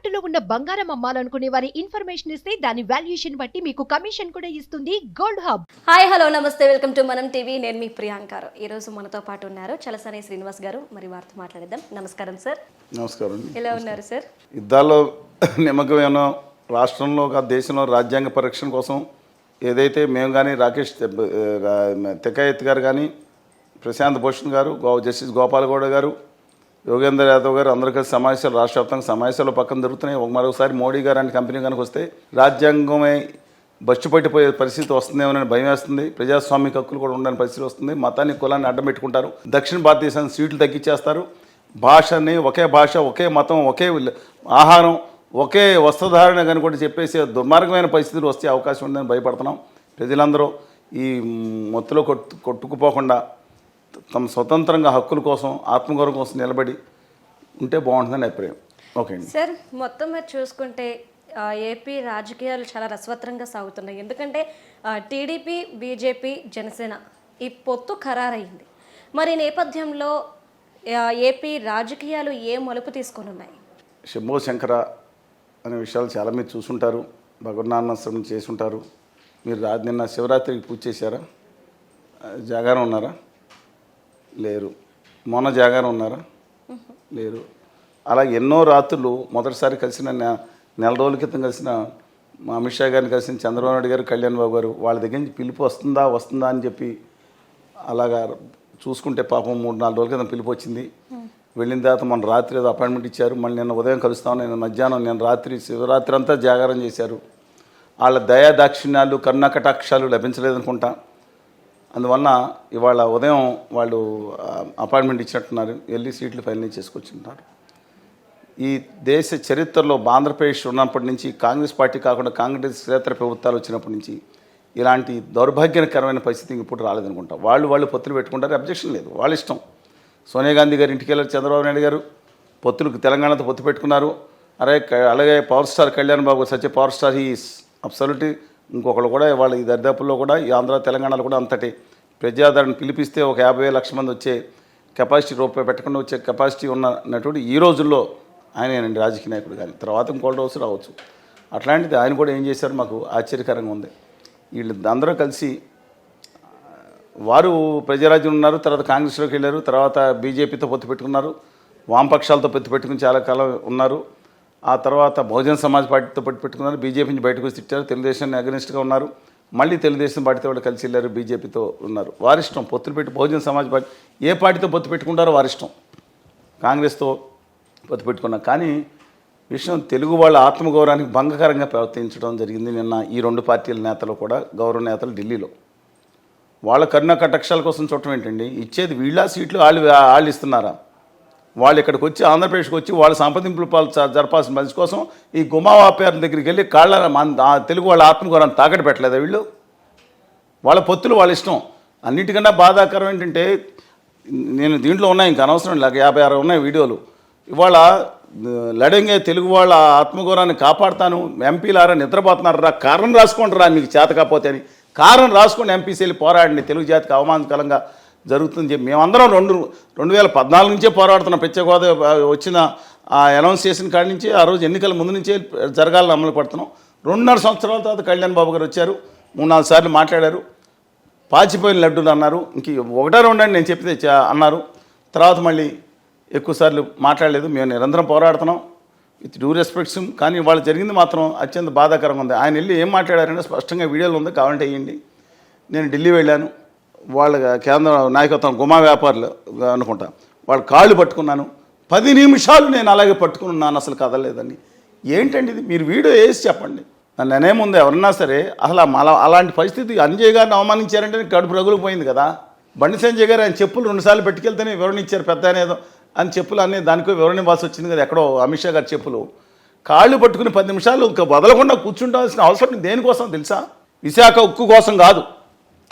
తాకట్టులో ఉన్న బంగారం అమ్మాలనుకునే వారి ఇన్ఫర్మేషన్ ఇస్తే దాని వాల్యుయేషన్ బట్టి మీకు కమిషన్ కూడా ఇస్తుంది గోల్డ్ హబ్ హాయ్ హలో నమస్తే వెల్కమ్ టు మనం టీవీ నేను మీ ప్రియాంకారు ఈరోజు మనతో పాటు ఉన్నారు చలసాని శ్రీనివాస్ గారు. మరి వారితో మాట్లాడేద్దాం. నమస్కారం సార్ నమస్కారం ఎలా ఉన్నారు సార్ యుద్ధాల్లో నిమగ్నమైన రాష్ట్రంలో దేశంలో రాజ్యాంగ పరిరక్షణ కోసం ఏదైతే మేము కానీ రాకేష్ తెకాయత్ గారు కానీ ప్రశాంత్ భూషణ్ గారు గో జస్టిస్ గోపాలగౌడ గారు యోగేంద్ర యాదవ్ గారు అందరూ కలిసి సమావేశాలు రాష్ట్ర వ్యాప్తంగా సమావేశాలు పక్కన జరుగుతున్నాయి ఒక మరొకసారి మోడీ గారు అంటే కంపెనీ కనుక వస్తే రాజ్యాంగమే బస్సు పట్టిపోయే పరిస్థితి వస్తుందేమోనని భయం వేస్తుంది. ప్రజాస్వామిక హక్కులు కూడా ఉండని పరిస్థితి వస్తుంది. మతాన్ని కులాన్ని అడ్డం పెట్టుకుంటారు. దక్షిణ భారతదేశానికి సీట్లు తగ్గించేస్తారు. భాషని ఒకే భాష ఒకే మతం ఒకే ఆహారం ఒకే వస్త్రధారణ కనుక కూడా చెప్పేసి దుర్మార్గమైన పరిస్థితులు వస్తే అవకాశం ఉందని భయపడుతున్నాం. ప్రజలందరూ ఈ మొత్తులో కొట్టు కొట్టుకుపోకుండా తమ స్వతంత్రంగా హక్కుల కోసం ఆత్మగౌరవం కోసం నిలబడి ఉంటే బాగుంటుందని అభిప్రాయం. ఓకే అండి. సార్ మొత్తం మీరు చూసుకుంటే ఏపీ రాజకీయాలు చాలా రసవత్రంగా సాగుతున్నాయి. ఎందుకంటే టీడీపీ బీజేపీ జనసేన ఈ పొత్తు ఖరారైంది మరి నేపథ్యంలో ఏపీ రాజకీయాలు ఏ మలుపు తీసుకొని ఉన్నాయి శంభో శంకర అనే విషయాలు చాలా మీరు చూసుంటారు. భగవన్నాన్నశ్రమం చేసి ఉంటారు. మీరు నిన్న శివరాత్రికి పూజ చేశారా? జాగారం ఉన్నారా? లేరు. మొన్న జాగారం ఉన్నారా? లేరు. అలా ఎన్నో రాత్రులు మొదటిసారి కలిసిన నె- నెల రోజుల క్రితం కలిసిన మా అమిత్ షా గారిని కలిసిన చంద్రబాబు నాయుడు గారు కళ్యాణ్ బాబు గారు వాళ్ళ దగ్గర నుంచి పిలుపు వస్తుందా వస్తుందా అని చెప్పి అలాగా చూసుకుంటే పాపం మూడు నాలుగు రోజుల క్రితం పిలుపు వచ్చింది. వెళ్ళిన తర్వాత మన రాత్రి ఏదో అపాయింట్మెంట్ ఇచ్చారు. మళ్ళీ నిన్న ఉదయం కలుస్తాను నేను మధ్యాహ్నం నేను రాత్రి శివరాత్రి అంతా జాగారం చేశారు. వాళ్ళ దయా దాక్షిణ్యాలు కరుణాకటాక్షాలు లభించలేదనుకుంటా. అందువలన ఇవాళ ఉదయం వాళ్ళు అపాయింట్మెంట్ ఇచ్చినట్టున్నారు. వెళ్ళి సీట్లు ఫైనల్ చేసుకొచ్చుంటారు ఈ దేశ చరిత్రలో ఆంధ్రప్రదేశ్ ఉన్నప్పటి నుంచి కాంగ్రెస్ పార్టీ కాకుండా కాంగ్రెస్ క్షేత్ర ప్రభుత్వాలు వచ్చినప్పటి నుంచి ఇలాంటి దౌర్భాగ్యకరమైన పరిస్థితి ఇప్పుడు రాలేదనుకుంటా. వాళ్ళు వాళ్ళు పొత్తులు పెట్టుకుంటారు. అబ్జెక్షన్ లేదు. వాళ్ళ ఇష్టం. సోనియా గాంధీ గారు ఇంటికి వెళ్ళారు. చంద్రబాబు నాయుడు గారు పొత్తులకు తెలంగాణతో పొత్తు పెట్టుకున్నారు. అరే అలాగే పవర్ స్టార్ కళ్యాణ్ బాబు సత్య పవర్ స్టార్ హీస్ అబ్సల్యూట్. ఇంకొకళ్ళు కూడా వాళ్ళ ఈ దరిదాపుల్లో కూడా ఈ ఆంధ్ర తెలంగాణలో కూడా అంతటి ప్రజాదరణ పిలిపిస్తే ఒక యాభై లక్షల మంది వచ్చే కెపాసిటీ రూపాయి పెట్టకుండా వచ్చే కెపాసిటీ ఉన్న నటుడు ఈ రోజుల్లో ఆయనేనండి రాజకీయ నాయకుడు కానీ. తర్వాత ఇంకోటి రోజు రావచ్చు. అట్లాంటిది ఆయన కూడా ఏం చేశారు మాకు ఆశ్చర్యకరంగా ఉంది. వీళ్ళు అందరూ కలిసి వారు ప్రజారాజ్యం ఉన్నారు తర్వాత కాంగ్రెస్లోకి వెళ్ళారు తర్వాత బీజేపీతో పొత్తు పెట్టుకున్నారు వామపక్షాలతో పొత్తు పెట్టుకుని చాలా కాలం ఉన్నారు. ఆ తర్వాత బహుజన సమాజ్ పార్టీతో పొత్తు పెట్టుకున్నారు బీజేపీ నుంచి బయటకు వచ్చి తిట్టారు తెలుగుదేశాన్ని అగనిస్ట్గా ఉన్నారు. మళ్ళీ తెలుగుదేశం పార్టీతో వాళ్ళు కలిసి వెళ్ళారు బీజేపీతో ఉన్నారు. వారిష్టం పొత్తులు పెట్టి బహుజన సమాజ్ పార్టీ ఏ పార్టీతో పొత్తు పెట్టుకుంటారో వారిష్టం కాంగ్రెస్తో పొత్తు పెట్టుకున్నా. కానీ విషయం తెలుగు వాళ్ళ ఆత్మగౌరవానికి భంగకరంగా ప్రవర్తించడం జరిగింది నిన్న ఈ రెండు పార్టీల నేతలు కూడా గౌరవ నేతలు ఢిల్లీలో. వాళ్ళ కరుణ కటాక్షాల కోసం చూడటం ఏంటండి? ఇచ్చేది వీళ్ళ సీట్లు వాళ్ళు వాళ్ళు ఇస్తున్నారా? వాళ్ళు ఇక్కడికి వచ్చి ఆంధ్రప్రదేశ్కి వచ్చి వాళ్ళ సంప్రదింపులు జరపాల్సిన మంచి కోసం ఈ గుమావాప్యారుల దగ్గరికి వెళ్ళి కాళ్ళ మన- తెలుగు వాళ్ళ ఆత్మగౌరవాన్ని తాకట్టు పెట్టలేదా వీళ్ళు? వాళ్ళ పొత్తులు వాళ్ళ ఇష్టం. అన్నిటికన్నా బాధాకరం ఏంటంటే నేను దీంట్లో ఉన్నాయి ఇంకా అనవసరం లేక యాభై ఆరు ఉన్నాయి వీడియోలు. ఇవాళ లడంగే తెలుగు వాళ్ళ ఆత్మగౌరవాన్ని కాపాడుతాను ఎంపీలారా నిద్రపోతున్నారు రా కారణం రా మీకు చేత కాకపోతే అని. కారణం రాసుకొని ఎంపీసీ వెళ్ళి పోరాడండి తెలుగు జాతికి అవమానకరంగా జరుగుతుంది. చెప్పి మేమందరం రెండు రెండు వేల పద్నాలుగు నుంచే పోరాడుతున్నాం. ప్రత్యేక హోదా వచ్చిన ఆ అనౌన్స్ చేసిన కాడి నుంచి ఆ రోజు ఎన్నికల ముందు నుంచే జరగాలని అమలు పడుతున్నాం. రెండున్నర సంవత్సరాల తర్వాత కళ్యాణ్ బాబు గారు వచ్చారు. మూడు నాలుగు సార్లు మాట్లాడారు. పాచిపోయిన లడ్డూలు అన్నారు. ఇంక ఒకటో రెండని నేను చెప్తే చా- అన్నారు. తర్వాత మళ్ళీ ఎక్కువసార్లు మాట్లాడలేదు. మేము నిరంతరం పోరాడుతున్నాం. With due respects. కానీ వాళ్ళు జరిగింది మాత్రం అత్యంత బాధాకరంగా ఉంది. ఆయన వెళ్ళి ఏం మాట్లాడారంటే స్పష్టంగా వీడియోలు ఉంది. కావాలంటే వేయండి. నేను ఢిల్లీ వెళ్ళాను. వాళ్ళ కేంద్ర నాయకత్వం గుమా వ్యాపారులు అనుకుంటా. వాళ్ళ కాళ్ళు పట్టుకున్నాను. పది నిమిషాలు నేను అలాగే పట్టుకుని ఉన్నాను అసలు కదలేదని ఏంటండి ఇది? మీరు వీడియో వేసి చెప్పండి. నన్ను అనేముంది ఎవరన్నా సరే అసలు అలా అలాంటి పరిస్థితి అంజయ్ గారిని అవమానించారంటే కడుపు రగులిపోయింది కదా. బండి సంజయ్ గారు ఆయన చెప్పులు రెండుసార్లు పెట్టుకెళ్తేనే వివరణ ఇచ్చారు పెద్ద అనేదో. అని చెప్పులు అన్నీ దానికో వివరణ ఇవ్వాల్సి వచ్చింది కదా ఎక్కడో అమిత్ షా గారి చెప్పులు. కాళ్ళు పట్టుకుని పది నిమిషాలు ఇంకా వదలకుండా కూర్చుంటాల్సిన అవసరం దేనికోసం తెలుసా? విశాఖ ఉక్కు కోసం కాదు.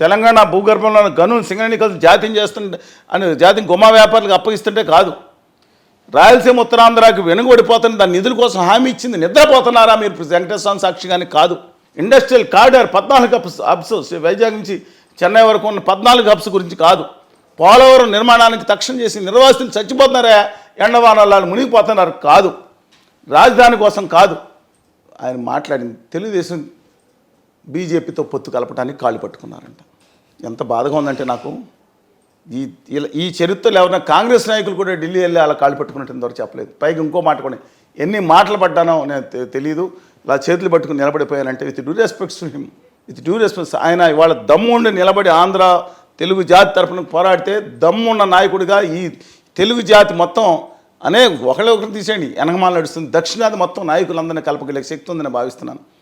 తెలంగాణ భూగర్భంలో గనులు సింగరేణి కలిసి జాతీయం చేస్తుంటే అని జాతీయం గుమా వ్యాపారులకు అప్పగిస్తుంటే కాదు. రాయలసీమ ఉత్తరాంధ్రకి వెనుకబడిపోతున్న దాని నిధుల కోసం హామీ ఇచ్చింది నిద్రపోతున్నారా మీరు వెంకటేశ్వర సాక్షి కానీ కాదు. ఇండస్ట్రియల్ కారిడార్ పద్నాలుగు హబ్స్ హబ్స్ వైజాగ్ నుంచి చెన్నై వరకు ఉన్న పద్నాలుగు హబ్స్ గురించి కాదు. పోలవరం నిర్మాణానికి తక్షణం చేసి నిర్వాసితులు చచ్చిపోతున్నారా ఎండవానాలు మునిగిపోతున్నారు కాదు. రాజధాని కోసం కాదు. ఆయన మాట్లాడింది తెలుగుదేశం బీజేపీతో పొత్తు కలపడానికి కాళ్ళు పట్టుకున్నారంట. ఎంత బాధగా ఉందంటే నాకు ఈ ఇలా- ఈ చరిత్రలో ఎవరైనా కాంగ్రెస్ నాయకులు కూడా ఢిల్లీ వెళ్ళి అలా కాళ్ళు పట్టుకున్నట్టు ఇంతవరకు చెప్పలేదు. పైగా ఇంకో మాట కూడా ఎన్ని మాటలు పడ్డానో నేను తె- తెలియదు ఇలా చేతులు పట్టుకుని నిలబడిపోయానంటే with due respects to him with due respects ఆయన ఇవాళ దమ్ముండి నిలబడి ఆంధ్ర తెలుగు జాతి తరపున పోరాడితే దమ్మున్న నాయకుడిగా ఈ తెలుగు జాతి మొత్తం అనే ఒకరి ఒకరిని తీసేయండి. వెనకమాల నడుస్తుంది. దక్షిణాది మొత్తం నాయకులందరినీ కలపగలిగే శక్తి ఉందని భావిస్తున్నాను.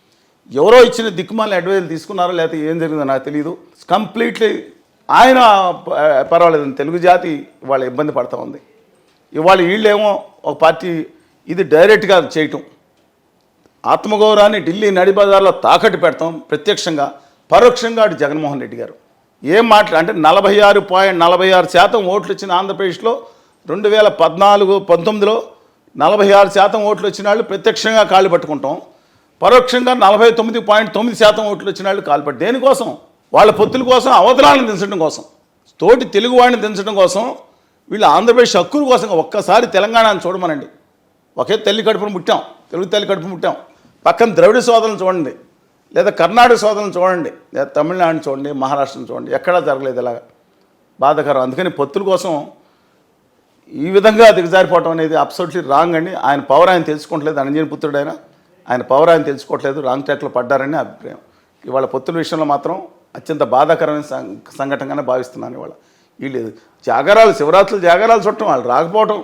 ఎవరో ఇచ్చిన దిక్కుమాలని అడ్వైజ్ తీసుకున్నారో లేకపోతే ఏం జరిగిందో నాకు తెలియదు కంప్లీట్లీ ఆయన ప- తెలుగు జాతి ఇవాళ ఇబ్బంది పడతా ఉంది. ఇవాళ వీళ్ళేమో ఒక పార్టీ ఇది డైరెక్ట్గా చేయటం. ఆత్మగౌరవాన్ని ఢిల్లీ నడిబజార్లో తాకట్టు పెడతాం ప్రత్యక్షంగా. పరోక్షంగా అటు జగన్మోహన్ రెడ్డి గారు. ఏం మాట్లా అంటే నలభై ఆరు పాయింట్ నలభై ఆరు శాతం ఓట్లు వచ్చిన ఆంధ్రప్రదేశ్లో రెండు వేల పద్నాలుగు పంతొమ్మిదిలో నలభై ఆరు శాతం ఓట్లు వచ్చిన వాళ్ళు ప్రత్యక్షంగా కాళ్ళు పట్టుకుంటాం. పరోక్షంగా నలభై తొమ్మిది పాయింట్ తొమ్మిది శాతం ఓట్లు వచ్చిన వాళ్ళు కాల్పడి దేనికోసం? వాళ్ళ పొత్తుల కోసం అవతలాలను దించడం కోసం. తోటి తెలుగు వాడిని దించడం కోసం వీళ్ళు ఆంధ్రప్రదేశ్ హక్కుల కోసం ఒక్కసారి తెలంగాణను చూడమనండి. ఒకే తల్లి కడుపును ముట్టాం తెలుగు తల్లి కడుపు ముట్టాం పక్కన ద్రవిడ సోదరులను చూడండి లేదా కర్ణాటక సోదరులను చూడండి లేదా తమిళనాడుని చూడండి మహారాష్ట్రను చూడండి ఎక్కడా జరగలేదు ఇలాగా. బాధకరం. అందుకని పొత్తుల కోసం ఈ విధంగా దిగజారిపోవటం అనేది అబ్సల్యూట్లీ రాంగ్ అండి. ఆయన పవర్ ఆయన తెలుసుకోవట్లేదు అంజనీ పుత్రుడు ఆయన. ఆయన పవర్ ఆయన తెలుసుకోవట్లేదు రాంగ్ ట్రాక్లో పడ్డారని అభిప్రాయం. ఇవాళ పొత్తుల విషయంలో మాత్రం అత్యంత బాధాకరమైన సంఘటనగానే భావిస్తున్నాను ఇవాళ. వీళ్ళు జాగరాలు శివరాత్రులు జాగరాలు చుట్టం వాళ్ళు రాకపోవటం.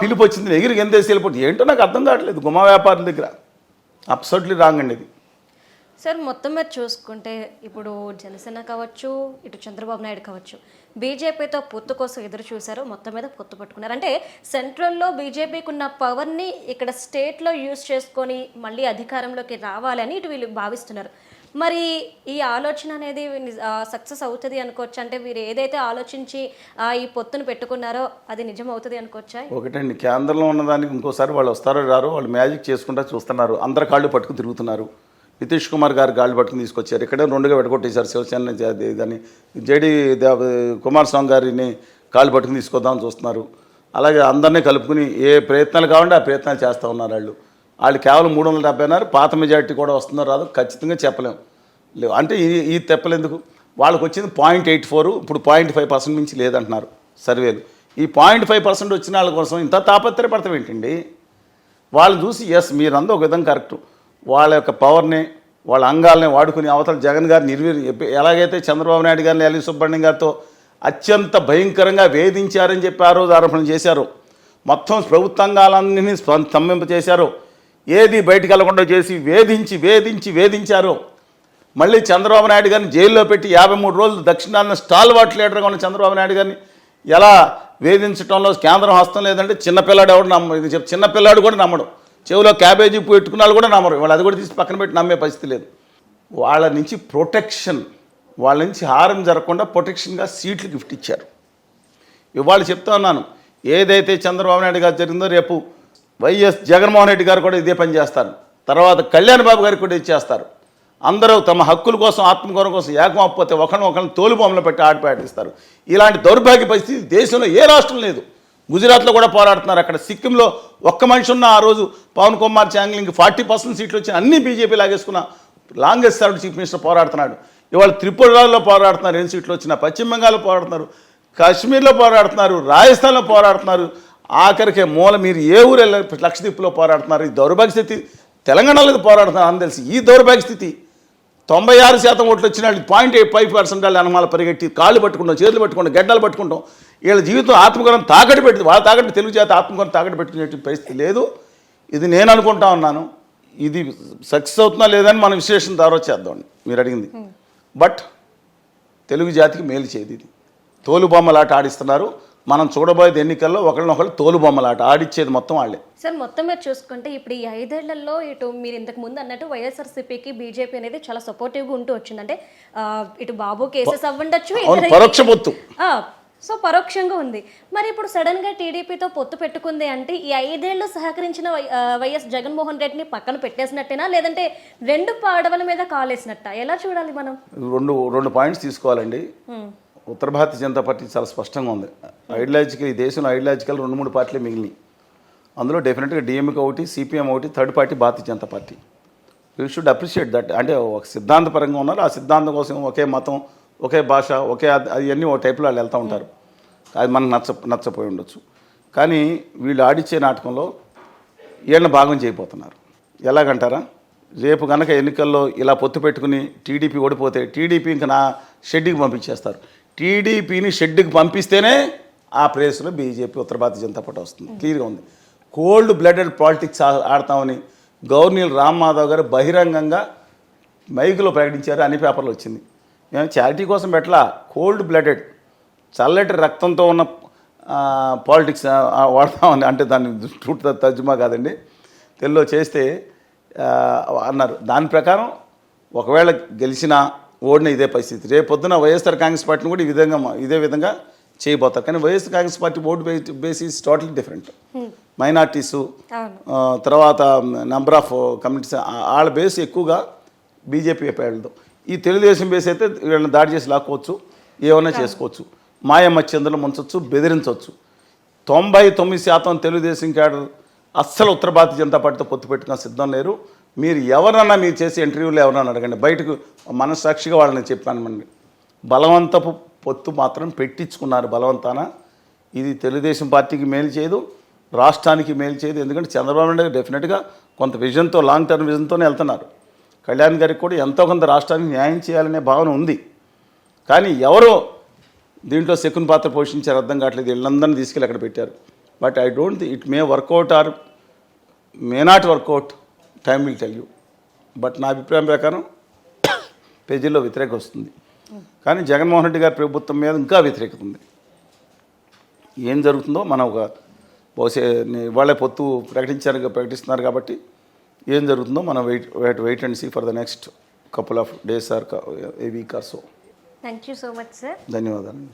పిలుపు వచ్చింది ఎగిరికి ఎంతేసి వెళ్ళిపోతుంది ఏంటో నాకు అర్థం కావట్లేదు గుమ్మ వ్యాపారుల దగ్గర. అబ్సల్యూట్లీ రాంగ్ అండి ఇది. సార్ మొత్తం మీద చూసుకుంటే ఇప్పుడు జనసేన కావచ్చు ఇటు చంద్రబాబు నాయుడు కావచ్చు బీజేపీతో పొత్తు కోసం ఎదురు చూశారు మొత్తం మీద పొత్తు పట్టుకున్నారు. అంటే సెంట్రల్లో బీజేపీకి ఉన్న పవర్ని ఇక్కడ స్టేట్లో యూజ్ చేసుకొని మళ్ళీ అధికారంలోకి రావాలని ఇటు వీళ్ళు భావిస్తున్నారు. మరి ఈ ఆలోచన అనేది సక్సెస్ అవుతుంది అనుకోవచ్చు? అంటే వీరు ఏదైతే ఆలోచించి ఈ పొత్తును పెట్టుకున్నారో అది నిజం అవుతుంది అనుకోవచ్చా? ఒకటండి కేంద్రంలో ఉన్నదానికి ఇంకోసారి వాళ్ళు వస్తారో రారో వాళ్ళు మ్యాజిక్ చేసుకుంటా చూస్తున్నారు. అందరి కాళ్ళు పట్టుకుని తిరుగుతున్నారు. నితీష్ కుమార్ గారు గాలి పట్టుకుని తీసుకొచ్చారు. ఇక్కడే రెండుగా పెట్టుకొట్టేశారు శివసేన జ- దాన్ని జేడి కుమారస్వామి గారిని కాళ్ళు పట్టుకుని తీసుకొద్దామని చూస్తున్నారు. అలాగే అందరినీ కలుపుకుని ఏ ప్రయత్నాలు కావాలంటే ఆ ప్రయత్నాలు చేస్తూ ఉన్నారు వాళ్ళు. వాళ్ళు కేవలం మూడు వందల డెబ్బై ఉన్నారు పాత మెజార్టీ కూడా వస్తుందో రాదు ఖచ్చితంగా చెప్పలేం. లేవు. అంటే ఈ ఈ తెప్పలేందుకు వాళ్ళకి వచ్చింది పాయింట్ ఎయిట్ ఫోర్ ఇప్పుడు పాయింట్ ఫైవ్ పర్సెంట్ మించి లేదంటున్నారు సర్వేలు. ఈ పాయింట్ ఫైవ్ పర్సెంట్ వచ్చిన వాళ్ళ కోసం ఇంత తాపత్రయపడతాం ఏంటండి? వాళ్ళు చూసి ఎస్ మీరందరూ ఒక విధంగా కరెక్ట్. వాళ్ళ యొక్క పవర్ని వాళ్ళ అంగాల్ని వాడుకుని అవతల జగన్ గారు నిర్వీర్ ఎలాగైతే చంద్రబాబు నాయుడు గారిని ఎల్వి సుబ్రహ్మణ్యం గారితో అత్యంత భయంకరంగా వేధించారని చెప్పి ఆ రోజు ఆరోపణలు చేశారు. మొత్తం ప్రభుత్వాంగాలన్నీ స్తంభింప చేశారు. ఏది బయటికి వెళ్ళకుండా చేసి వేధించి వేధించి వేధించారు. మళ్ళీ చంద్రబాబు నాయుడు గారిని జైల్లో పెట్టి యాభై మూడు రోజులు దక్షిణాదిన స్టాల్ వాట్ లీడర్గా ఉన్న చంద్రబాబు నాయుడు గారిని ఎలా వేధించడంలో కేంద్రం హస్తం లేదంటే చిన్నపిల్లాడు ఎవడు నమ్మ ఇది చెప్పి చిన్నపిల్లాడు కూడా నమ్మడు. చెవిలో క్యాబేజీ పెట్టుకున్న వాళ్ళు కూడా నమ్మరు. వాళ్ళు అది కూడా తీసి పక్కన పెట్టి నమ్మే పరిస్థితి లేదు. వాళ్ళ నుంచి ప్రొటెక్షన్ వాళ్ళ నుంచి హారం జరగకుండా ప్రొటెక్షన్గా సీట్లు గిఫ్ట్ ఇచ్చారు. ఇవాళ చెప్తా ఉన్నాను ఏదైతే చంద్రబాబు నాయుడు గారు జరిగిందో రేపు వైఎస్ జగన్మోహన్ రెడ్డి గారు కూడా ఇదే పని చేస్తారు. తర్వాత కళ్యాణ్ బాబు గారికి కూడా ఇచ్చేస్తారు అందరూ తమ హక్కుల కోసం ఆత్మగౌరవం కోసం ఏకం అప్పపోతే ఒకరిని ఒకరిని తోలుబొమ్మలు పెట్టి ఆడిపాటిస్తారు ఇలాంటి దౌర్భాగ్య పరిస్థితి దేశంలో ఏ రాష్ట్రం లేదు. గుజరాత్లో కూడా పోరాడుతున్నారు. అక్కడ సిక్కింలో ఒక్క మనిషి ఉన్న ఆ రోజు పవన్ కుమార్ చాంగ్లింగ్ ఫార్టీ పర్సెంట్ సీట్లు వచ్చి అన్ని బీజేపీ లాగేసుకున్న లాంగెస్ట్ సర్వ్ చీఫ్ మినిస్టర్ పోరాడుతున్నాడు. ఇవాళ త్రిపురలో పోరాడుతున్నారు రెండు సీట్లు వచ్చిన. పశ్చిమ బెంగాల్లో పోరాడుతున్నారు కాశ్మీర్లో పోరాడుతున్నారు రాజస్థాన్లో పోరాడుతున్నారు. ఆఖరికి మూల మీరు ఏ ఊరు లక్షద్వీప్లో పోరాడుతున్నారు. ఈ దౌర్భాగ్య స్థితి తెలంగాణలో పోరాడుతున్నారు. అని తెలిసి. ఈ దౌర్భాగ్య స్థితి తొంభై ఆరు శాతం ఓట్లు వచ్చిన వాళ్ళు పాయింట్ ఎయిట్ ఫైవ్ పర్సెంట్ వాళ్ళు అనమాల పరిగెట్టి కాళ్ళు పట్టుకుంటాం చేతులు పట్టుకుంటాం గడ్డలు పట్టుకుంటాం. వీళ్ళ జీవితం ఆత్మగౌరవం తాకట్టు పెట్టి వాళ్ళ తాకట్టు తెలుగు చేత ఆత్మగౌరవం తాకట్టు పెట్టుకునే పరిస్థితి లేదు. ఇది నేను అనుకుంటా ఉన్నాను. ఇది సక్సెస్ అవుతుందా లేదని మన విశ్లేషణ ద్వారా చేద్దాం. మీరు అడిగింది. బట్ తెలుగు జాతికి మేలు చేయదు ఇది. తోలుబొమ్మలాట ఆడిస్తున్నారు. మనం చూడబోయేది ఎన్నికల్లో ఒకళ్ళనొకళ్ళు తోలుబొమ్మలాట ఆడిచ్చేది మొత్తం వాళ్ళే. సార్ మొత్తం మీద చూసుకుంటే ఇప్పుడు ఈ ఐదేళ్ళలో ఇటు మీరు ఇంతకు ముందు అన్నట్టు వైఎస్ఆర్సీపీకి బీజేపీ అనేది చాలా సపోర్టివ్గా ఉంటూ వచ్చిందంటే ఆ, ఇటు బాబు కేసెస్ అవ్వండొచ్చు అవును ఇతర- పరోక్ష పొత్తు ఆ, సో పరోక్షంగా ఉంది. మరి ఇప్పుడు సడన్గా టీడీపీతో పొత్తు పెట్టుకుంది అంటే ఈ ఐదేళ్ళు సహకరించిన వై- ఆ, వైఎస్ జగన్మోహన్ రెడ్డిని పక్కన పెట్టేసినట్టేనా? లేదంటే రెండు పాడవల మీద కాలేసినట్ట? ఎలా చూడాలి మనం? రెండు రెండు పాయింట్స్ తీసుకోవాలండి. ఉత్తర భారతీయ జనతా పార్టీ చాలా స్పష్టంగా ఉంది. ఐడియాలజికల్ ఈ దేశంలో ఐడియాలజికల్ రెండు మూడు పార్టీలు మిగిలినాయి. అందులో డెఫినెట్గా డిఎంకే ఒకటి సిపిఎం ఒకటి third party Bharatiya Janata Party. You should appreciate that అంటే ఒక సిద్ధాంతపరంగా ఉన్నారు. ఆ సిద్ధాంతం కోసం ఒకే మతం ఒకే భాష ఒకే అవన్నీ ఒక టైప్లో వాళ్ళు వెళ్తూ ఉంటారు. అది మనకు నచ్చ నచ్చపోయి ఉండొచ్చు. కానీ వీళ్ళు ఆడిచ్చే నాటకంలో వీళ్ళని భాగం చేయబోతున్నారు. ఎలాగంటారా? రేపు కనుక ఎన్నికల్లో ఇలా పొత్తు పెట్టుకుని టీడీపీ ఓడిపోతే టీడీపీ ఇంకా నా షెడ్కి పంపించేస్తారు. టీడీపీని షెడ్కి పంపిస్తేనే ఆ ప్లేస్లో బీజేపీ ఉత్తర భారతీయ జనతా పార్టీ వస్తుంది. క్లియర్గా ఉంది. కోల్డ్ బ్లడెడ్ పాలిటిక్స్ ఆడతామని గవర్నర్ రామ్ మాధవ్ గారు బహిరంగంగా మైకులో ప్రకటించారు అన్ని పేపర్లు వచ్చింది. మేము చారిటీ కోసం పెట్టలా కోల్డ్ బ్లడెడ్ చల్లటి రక్తంతో ఉన్న పాలిటిక్స్ వాడతామని అంటే దాన్ని ట్రూట్ తర్జుమా కాదండి. తెలుగులో చేస్తే అన్నారు. దాని ప్రకారం ఒకవేళ గెలిచినా ఓడిన ఇదే పరిస్థితి. రేపు పొద్దున వైఎస్ఆర్ కాంగ్రెస్ పార్టీని కూడా ఈ విధంగా ఇదే విధంగా చేయబోతారు. కానీ YSR Congress Party vote basis totally different. Minorities అవును. ఆ, తర్వాత నెంబర్ ఆఫ్ కమ్యూనిటీస్ వాళ్ళ బేస్ ఎక్కువగా బీజేపీ వైపు వెళ్దాం ఈ తెలుగుదేశం బేస్ అయితే వీళ్ళని దాడి చేసి లాక్కోవచ్చు ఏమైనా చేసుకోవచ్చు. మాయమ్మ చంద్రలు ముంచవచ్చు బెదిరించవచ్చు తొంభై తొమ్మిది శాతం తెలుగుదేశం క్యాడర్ అస్సలు ఉత్తర భారతీయ జనతా పార్టీతో పొత్తు పెట్టుకున్న సిద్ధం లేరు. మీరు ఎవరన్నా మీరు చేసే ఇంటర్వ్యూలో ఎవరన్నా అడగండి. బయటకు మనస్సాక్షిగా వాళ్ళని చెప్పానమండి బలవంతపు పొత్తు మాత్రం పెట్టించుకున్నారు బలవంతాన. ఇది తెలుగుదేశం పార్టీకి మేలు చేయదు రాష్ట్రానికి మేలు చేయదు. ఎందుకంటే చంద్రబాబు నాయుడు గారు డెఫినెట్గా కొంత విజన్తో లాంగ్ టర్మ్ విజన్తోనే వెళ్తున్నారు. కళ్యాణ్ గారికి కూడా ఎంతో కొంత రాష్ట్రానికి న్యాయం చేయాలనే భావన ఉంది. కానీ ఎవరో దీంట్లో శకున్ పాత్ర పోషించారు అర్థం కావట్లేదు. వీళ్ళందరినీ తీసుకెళ్ళి అక్కడ పెట్టారు. But I don't it may work out or may not work out. Time will tell you but నా అభిప్రాయం ప్రకారం ప్రజల్లో వ్యతిరేకత వస్తుంది. కానీ జగన్మోహన్ రెడ్డి గారి ప్రభుత్వం మీద ఇంకా వ్యతిరేకత ఉంది. ఏం జరుగుతుందో మనం ఒక బహుశా ఇవాళ పొత్తు ప్రకటించారు ప్రకటిస్తున్నారు కాబట్టి ఏం జరుగుతుందో మనం wait wait wait and see for the next couple of days or a week or so thank you so much sir ధన్యవాదాలు